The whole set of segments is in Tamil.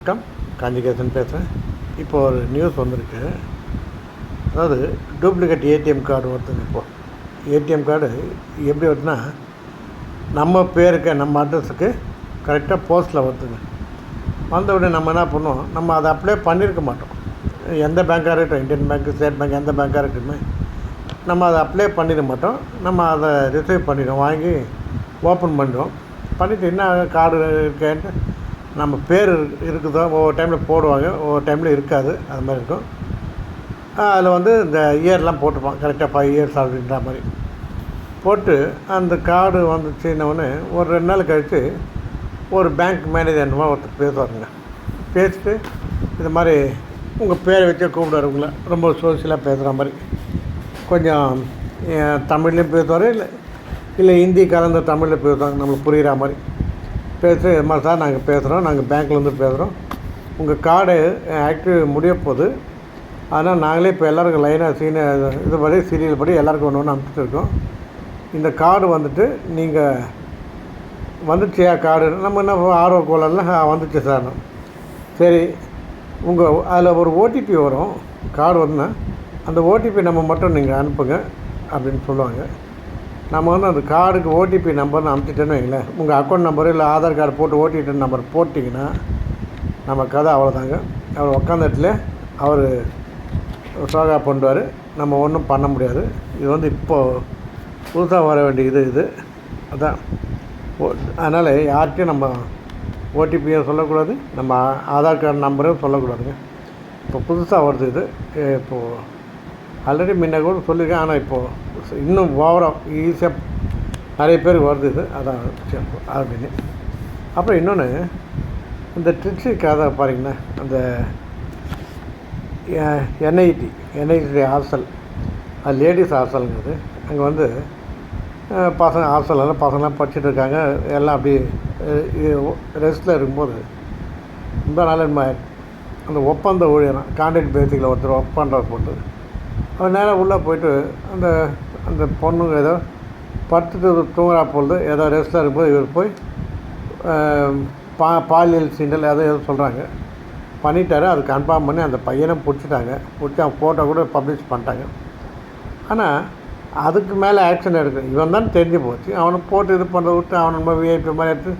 வணக்கம். காஞ்சிகேசன் பேசுகிறேன் இப்போ ஒரு நியூஸ் வந்திருக்கு. அதாவது டூப்ளிகேட் ஏடிஎம் கார்டு வருதுங்க இப்போது ஏடிஎம் கார்டு எப்படி வருதுன்னா நம்ம பேருக்கு நம்ம அட்ரஸுக்கு கரெக்டாக போஸ்ட்டில் வருதுங்க. வந்த உடனே நம்ம என்ன பண்ணுவோம் நம்ம அதை அப்ளை பண்ணியிருக்க மாட்டோம். எந்த பேங்காக இருக்கட்டும் இந்தியன் பேங்க் ஸ்டேட் பேங்க் எந்த பேங்காக இருக்கட்டுமே நம்ம அதை அப்ளை பண்ணிட மாட்டோம். நம்ம அதை ரிசீவ் பண்ணிடுவோம். வாங்கி ஓப்பன் பண்ணிடுவோம். பண்ணிவிட்டு என்ன கார்டு இருக்கேன்ட்டு நம்ம பேர் இருக்குதோ ஒவ்வொரு டைமில் போடுவாங்க ஒவ்வொரு டைமில் இருக்காது அது மாதிரி இருக்கும். அதில் வந்து இந்த இயர்லாம் போட்டுப்பான் கரெக்டாக ஃபைவ் இயர்ஸ் அப்படின்ற மாதிரி. போட்டு அந்த கார்டு வந்துச்சுன்னொடனே ஒரு ரெண்டு நாள் கழித்து ஒரு பேங்க் மேனேஜர் என்னமோ ஒருத்தர் பேசுவாருங்க. பேசிட்டு இது மாதிரி உங்கள் பேரை வச்சே கூப்பிடுவார் உங்களை. ரொம்ப சோசியலாக பேசுகிற மாதிரி. கொஞ்சம் தமிழ்லேயும் பேசுவார் இல்லை இல்லை ஹிந்தி கலந்த தமிழில் பேசுவாங்க நம்மளுக்கு புரிகிற மாதிரி. பேசி இது மாதிரி சார் நாங்கள் பேசுகிறோம் நாங்கள் பேங்க்லேருந்து பேசுகிறோம் உங்கள் கார்டு ஆக்டிவ் முடிய போகுது அதனால் நாங்களே இப்போ எல்லாருக்கும் லைனாக சீன இது படி சீரியல் படி எல்லாருக்கும் ஒன்று ஒன்று அனுப்பிச்சிருக்கோம் இந்த கார்டு வந்துட்டு நீங்கள் வந்துச்சியா கார்டு நம்ம என்ன ஆர்வ கோலெல்லாம் வந்துச்சு சார். சரி உங்கள் அதில் ஒரு ஓடிபி வரும். கார்டு வந்துன்னா அந்த ஓடிபி நம்ம மட்டும் நீங்கள் அனுப்புங்க அப்படின்னு சொல்லுவாங்க. நம்ம வந்து அந்த கார்டுக்கு ஓடிபி நம்பர்னு அனுப்பிச்சிட்டேன்னு வைங்களேன். உங்கள் அக்கௌண்ட் நம்பர் இல்லை ஆதார் கார்டு போட்டு ஓடிபி நம்பர் போட்டிங்கன்னா நம்ம கதை அவ்வளோதாங்க அவர் உட்காந்த இடத்துல அவர் சோகா பண்ணுவார். நம்ம ஒன்றும் பண்ண முடியாது. இது வந்து இப்போது புதுசாக வர வேண்டிய இது. இது அதான் அதனால் யார்கிட்டையும் நம்ம ஓடிபியும் சொல்லக்கூடாது. நம்ம ஆதார் கார்டு நம்பரும் சொல்லக்கூடாதுங்க. இப்போ புதுசாக வருது இது. இப்போது ஆல்ரெடி முன்ன கூட சொல்லியிருக்கேன் ஆனால் இப்போது இன்னும் ஓவராக ஈஸியாக நிறைய பேர் வருது இது. அதான் அப்படின்னு அப்புறம் இன்னொன்று இந்த ட்ரிக்ஸி கதை பாருங்கண்ணா அந்த என்ஐடி என்ஐடி ஹாஸ்டல் அது லேடிஸ் ஹாஸ்டலுங்கிறது அங்கே வந்து பசங்க ஹாஸ்டலில் பசங்களாம் படிச்சுட்டு இருக்காங்க. எல்லாம் அப்படி ரெஸ்ட்டில் இருக்கும்போது ரொம்ப நாள் அந்த ஒப்பந்த ஊழியர் கான்ட்ராக்ட் பேசிக்கில் ஒருத்தர் ஒப்பந்தம் போட்டு அவன் நேராக உள்ளே போயிட்டு அந்த அந்த பொண்ணுங்க ஏதோ படுத்துட்டு தூங்குறா பொழுது ஏதோ ரெஸ்ட்டாக இருக்கும்போது இவர் போய் பா பாலியல் சீண்டல் ஏதோ ஏதோ சொல்கிறாங்க பண்ணிட்டாரு அது கன்ஃபார்ம் பண்ணி அந்த பையனை பிடிச்சிட்டாங்க. பிடிச்சி அவன் ஃபோட்டோ கூட பப்ளிஷ் பண்ணிட்டாங்க. ஆனால் அதுக்கு மேலே ஆக்ஷன் எடுக்க இவன் தான் தெரிஞ்சு போச்சு. அவனை போட்டு இது பண்ணுறத விட்டு அவனை நம்ம விஐபி மாதிரி எடுத்து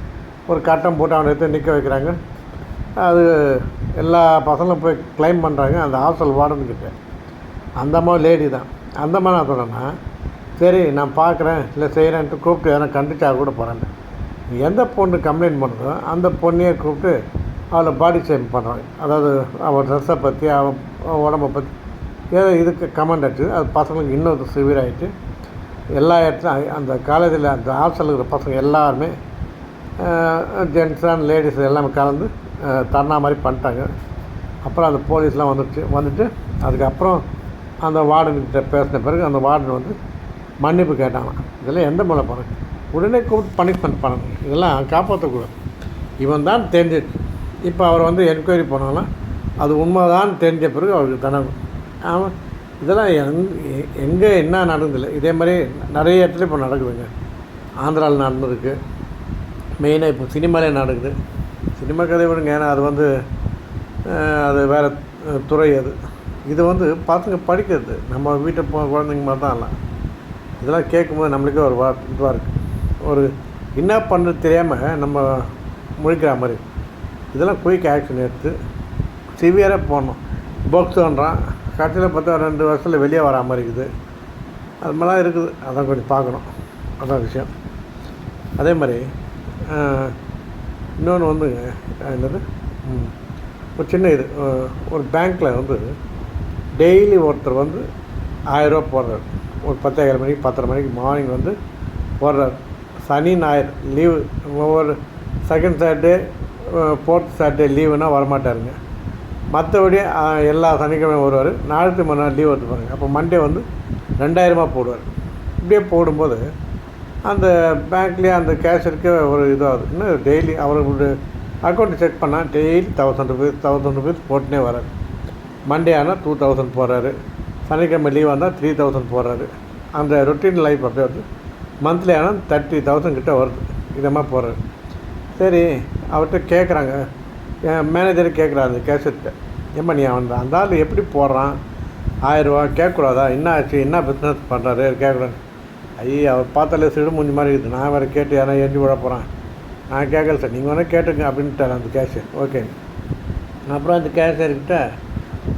ஒரு கட்டம் போட்டு அவனை எடுத்து நிற்க வைக்கிறாங்க. அது எல்லா பசங்களும் போய் க்ளைம் பண்ணுறாங்க அந்த ஹாஸ்டல் வார்டனுக்கிட்ட அந்த லேடி தான். அந்த நான் சொன்னேன்னா சரி நான் பார்க்குறேன் இல்லை செய்கிறேன்ட்டு கூப்பிட்டு எதனா கண்டிச்சா கூட போகிறேன் எந்த பொண்ணு கம்ப்ளைண்ட் பண்ணுதோ அந்த பொண்ணையே கூப்பிட்டு அவளை பாடி ஷேம் பண்ணுறாங்க அதாவது அவள் ட்ரெஸ்ஸை பற்றி அவன் உடம்பை பற்றி ஏதோ இதுக்கு கமெண்ட் அடிச்சு அது பசங்களுக்கு இன்னும் சிவியர் ஆகிட்டு எல்லா இடத்துலையும் அந்த காலேஜில் அந்த ஹாஸ்டலில் இருக்கிற பசங்க எல்லாருமே ஜென்ஸ் அண்ட் லேடிஸ் எல்லாமே கலந்து தர்ணா மாதிரி பண்ணிட்டாங்க. அப்புறம் அந்த போலீஸ்லாம் வந்துடுச்சு வந்துட்டு அதுக்கப்புறம் அந்த வார்டன்கிட்ட பேசின பிறகு அந்த வார்டன் வந்து மன்னிப்பு கேட்டாங்க இதெல்லாம் எந்த மூலம் பாருங்க உடனே கூப்பிட்டு பனிஷ்மெண்ட் பண்ணணும். இதெல்லாம் காப்பாற்றக்கூடாது இவன் தான் தெரிஞ்சிச்சு இப்போ அவர் வந்து என்கொயரி போனாங்கன்னா அது உண்மைதான் தெரிஞ்ச பிறகு அவருக்கு தனவு. ஆமாம் இதெல்லாம் எங் எங்கே என்ன நடந்ததில்லை இதே மாதிரி நிறைய இடத்துல இப்போ நடக்குதுங்க. ஆந்திராவில் நடந்திருக்கு. மெயினாக இப்போ சினிமாலே நடக்குது. சினிமா கதை விடுங்க. ஏன்னா அது வந்து அது வேறு துறை அது. இது வந்து பசங்க படிக்கிறது. நம்ம வீட்டை போ குழந்தைங்க மாதிரி தான் எல்லாம். இதெல்லாம் கேட்கும்போது நம்மளுக்கே ஒரு வா இதுவாக இருக்குது ஒரு என்ன பண்ணுறது தெரியாமல் நம்ம முழிக்கிற மாதிரி. இதெல்லாம் குயிக் ஆக்ஷன் எடுத்து சிவியராக போடணும். போக்ஸோன்றான் கடைசியில் பார்த்தா ரெண்டு வருஷத்தில் வெளியே வரா மாதிரி இருக்குது. அது மாதிரிலாம் இருக்குது. அதான் கொஞ்சம் பார்க்கணும். அதான் விஷயம். அதே மாதிரி இன்னொன்று வந்துங்க என்னது? ம், ஒரு சின்ன இது. ஒரு பேங்க்கில் வந்து டெய்லி ஒருத்தர் வந்து ஆயிரரூவா போடுறாரு. ஒரு பத்தாயிரம் மணிக்கு பத்தரை மணிக்கு மார்னிங் வந்து போடுறார். சனி ஞாயிறு லீவு ஒவ்வொரு செகண்ட் சாட்டர்டே ஃபோர்த் சாட்டர்டே லீவுனா வரமாட்டாருங்க. மற்றபடி எல்லா சனிக்கிழமையும் வருவார். நாளைக்கு மறுநாள் லீவ் எடுத்து பாருங்க அப்போ மண்டே வந்து ரெண்டாயிரமா போடுவார். இப்படியே போடும்போது அந்த பேங்க்லேயே அந்த கேஷருக்கு ஒரு இதாகுது. இன்னும் டெய்லி அவரோட அக்கௌண்ட்டு செக் பண்ணால் daily thousand rupees thousand rupees போட்டுனே வராது மண்டே ஆனால் டூ தௌசண்ட் போடுறாரு சனிக்கிழமை லீவ் வந்தால் த்ரீ தௌசண்ட் போடுறாரு அந்த ரொட்டீன் லைஃப் அப்படியே வருது மந்த்லி ஆனால் தேர்ட்டி தௌசண்ட் கிட்டே வருது. இதமாக மாதிரி போடுறாரு சரி அவர்கிட்ட கேட்குறாங்க என் மேனேஜர் கேட்குறாரு அந்த கேசட்டை ஏம்மா நீ அவன் அந்த ஆள் எப்படி போடுறான்? ஆயிரரூவா கேட்கக்கூடாதா? என்ன ஆச்சு? என்ன பிஸ்னஸ் பண்ணுறாரு கேட்குறாரு ஐயா அவர் பார்த்தாலே சிடு மூஞ்சி மாதிரி இருக்குது. நான் வேறு கேட்டு யாரா எஞ்சி விட போகிறேன் நான் கேட்கல சார். நீங்கள் வேணால் கேட்டுங்க அப்படின்ட்டார் அந்த கேஷியர் ஓகே. அப்புறம் அந்த கேஷியர்கிட்ட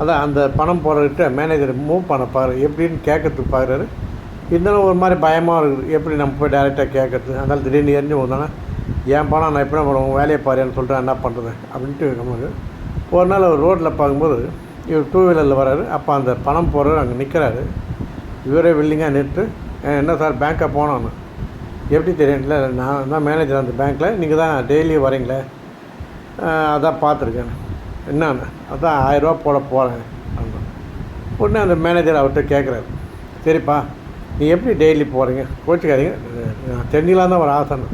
அதான் அந்த பணம் போடுறக்கிட்ட மேனேஜர் மூவ் பண்ண பாரு எப்படின்னு கேட்கறதுக்கு பார்க்குறாரு இருந்தாலும் ஒரு மாதிரி பயமாக இருக்குது. எப்படி நம்ம போய் டேரெக்டாக கேட்கறது அதனால் திடீர்னு எரிஞ்சு வந்தோன்னா என் பணம் நான் எப்படி பண்ணுவோம் வேலையை பாருன்னு சொல்கிறேன் என்ன பண்ணுறது அப்படின்ட்டு நமக்கு ஒரு நாள் அவர் ரோட்டில் பார்க்கும்போது இவர் டூ வீலரில் வராரு. அப்போ அந்த பணம் போடுறவர் அங்கே நிற்கிறாரு இவரே வில்லிங்காக நின்று என்ன சார் பேங்க்காக போனோன்னு எப்படி தெரியும்? இல்லை நான் தான் மேனேஜர் அந்த பேங்க்கில் நீங்கள் தான் டெய்லி வரீங்களே அதான் பார்த்துருக்கேன். என்னன்னு அதான் ஆயிரரூவா போட போகிறேன் உடனே அந்த மேனேஜர் அவர்கிட்ட கேட்குறாரு சரிப்பா நீ எப்படி டெய்லி போகிறீங்க கோச்சிக்காதீங்க. நான் தெரிஞ்சிக்கலாம் தான் ஒரு ஆசைன்னு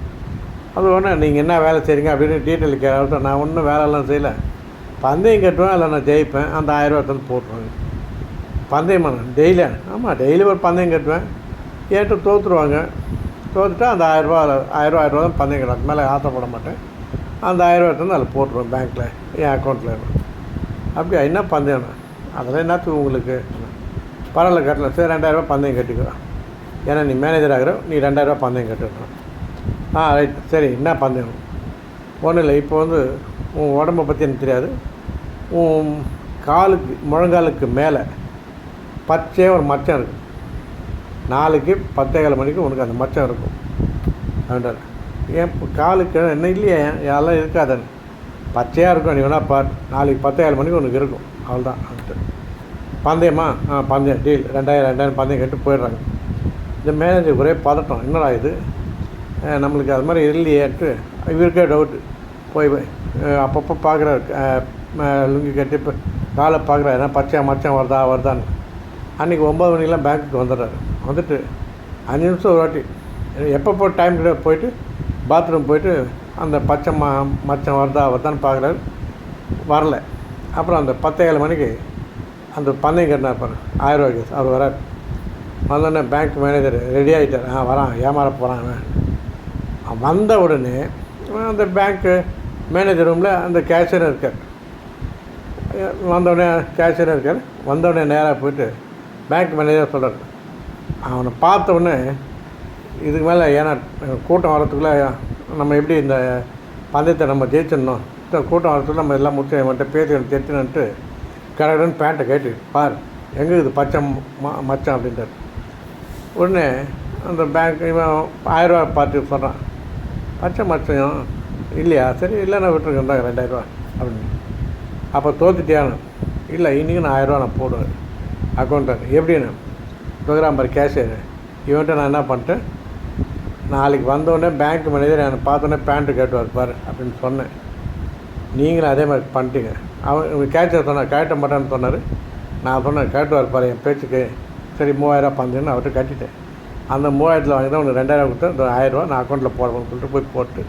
அது ஒன்று நீங்கள் என்ன வேலை செய்கிறீங்க அப்படின்னு டீட்டெயில் கேட்க நான் ஒன்றும் வேலைலாம் செய்யலை. பந்தயம் கட்டுவேன் இல்லை நான் ஜெயிப்பேன். அந்த ஆயிரரூவா எடுத்து போட்டுருவாங்க. பந்தயமா டெய்லி ஆமாம் டெய்லி ஒரு பந்தயம் கட்டுவேன். ஏட்டு தோற்றுருவாங்க தோற்றுட்டா அந்த ஆயிரரூவா ஆயிரரூவா ஆயிரரூவா தான் பந்தயம் கட்டும் மேலே ஆசைப்பட மாட்டேன். அந்த ஆயிரரூவா எடுத்து அதில் போட்டுருவேன் பேங்க்கில் என் அக்கௌண்ட்டில். அப்படியா என்ன பந்தயம் அதெல்லாம் என்னத்துக்கு உங்களுக்கு? பரவாயில்ல கட்டலாம். சரி ரெண்டாயிரரூபா பந்தயம் கட்டிக்கிறோம் ஏன்னா நீ மேனேஜர் ஆகிற நீ ரெண்டாயிரரூபா பந்தயம் கட்டணும் ஆ ரைட் சரி என்ன பந்தயம்? ஒன்றும் இல்லை இப்போ வந்து உன் உடம்பை பற்றி எனக்கு தெரியாது. உன் காலுக்கு முழங்காலுக்கு மேலே பச்சையாக ஒரு மச்சம் இருக்குது நாளைக்கு பத்தேகால் மணிக்கு உனக்கு அந்த மச்சம் இருக்கும். அப்படின்றார் ஏன் காலுக்கு என்ன இல்லையே அதெல்லாம் இருக்காதன் பச்சையாக இருக்கும் நீ வேணால் பார். நாளைக்கு பத்தாயிரம் மணிக்கு உனக்கு இருக்கும். அவ்வளோதான் அப்படின்ட்டு பந்தயமா? ஆ பந்தயம் டீல் ரெண்டாயிரம் ரெண்டாயிரம் பந்தயம் கட்டு போயிடுறாங்க. இந்த மேனேஜர் ஒரே பதட்டம். என்னடா இது? நம்மளுக்கு அது மாதிரி இல்லையேட்டு இவருக்கே டவுட்டு போய் அப்பப்போ பார்க்குறாரு லுங்கி கட்டி இப்போ காலை பார்க்குறா ஏன்னா பச்சையாக மச்சம் வருதா வருதான்னு. அன்றைக்கி ஒம்பது மணிக்கெலாம் பேங்க்குக்கு வந்துடுறாரு. வந்துட்டு அஞ்சு நிமிஷம் ஒரு வாட்டி. எப்பப்போ டைம் போயிட்டு பாத்ரூம் போயிட்டு அந்த பச்சை ம மச்சம் வருதா வருதான்னு பார்க்குறாரு. வரல. அப்புறம் அந்த பத்தேழு மணிக்கு அந்த பந்தயம் கட்டினா பாரு ஆயிரம் ரூபாய்க்கு அவர் வரார். வந்தோடனே பேங்க் மேனேஜர் ரெடி ஆகிட்டார் ஆ வரான். ஏமாற போகிறான் அவன். அவன் வந்த உடனே அந்த பேங்க்கு மேனேஜர் ரூமில் அந்த கேஷியர் இருக்கார். வந்தவுடனே கேஷியர் இருக்கார். வந்தவுடனே நேராக போயிட்டு பேங்க் மேனேஜர் சொல்கிறார் அவனை பார்த்த உடனே இதுக்கு மேலே ஏன்னா கூட்டம் வரத்துக்குள்ளே நம்ம எப்படி இந்த பந்தயத்தை நம்ம ஜெயிச்சிடணும்? இந்த கூட்டம் வரத்துக்குள்ள நம்ம எல்லாம் முடிச்சு அவன்கிட்ட பேசி தெரிச்சுனன்ட்டு கடகடன்னு பேண்ட்டை கேட்டு பார் எங்கே இது பச்சை மச்சம் அப்படின்றார் உடனே அந்த பேங்க் இவன் ஆயிரரூவா பார்த்து சொல்கிறான் பச்சை மச்சம் இல்லையா? சரி இல்லை நான் விட்டுருக்கேன் ரெண்டாயிரரூவா. அப்படின்னு. அப்போ தோத்துட்டியானு இல்லை இன்றைக்கி நான் ஆயிரரூவா நான் போடுவேன். அக்கௌண்ட்டில் எப்படின்னு? ப்ரோக்ராம் கேஷ் இவன்ட்டு நான் என்ன பண்ணிட்டேன்? நாளைக்கு வந்தோடனே பேங்க் மேனேஜர் என்னை பார்த்தோன்னே பேண்ட்டு கேட்டு வைப்பார் அப்படின்னு சொன்னேன். நீங்களும் அதே மாதிரி பண்ணிட்டீங்க. அவன் கேட்ட சொன்னார் கேட்ட மாட்டேன்னு சொன்னார். நான் சொன்னேன் கேட்டு பாரு என் பேச்சுக்கு. சரி மூவாயிரம் பந்துன்னு அவர்கிட்ட கட்டிட்டேன். அந்த மூவாயிரத்தில் வாங்கி தான் உனக்கு ரெண்டாயிரம் கொடுத்தேன். இந்த ஆயிரரூவா நான் அக்கௌண்ட்டில் போடுறேன்னு சொல்லிட்டு போய் போட்டு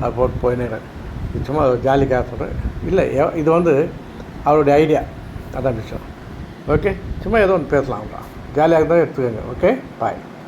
அதை போட்டு போயினேன் நிச்சயமாக சும்மா ஜாலிக்காக சொல்கிறேன் இல்லை எ- இது வந்து அவருடைய ஐடியா அதான் விஷயம். ஓகே சும்மா ஏதோ ஒன்று பேசலாம். ஜாலியாக தான் எடுத்துக்கோங்க. Okay bye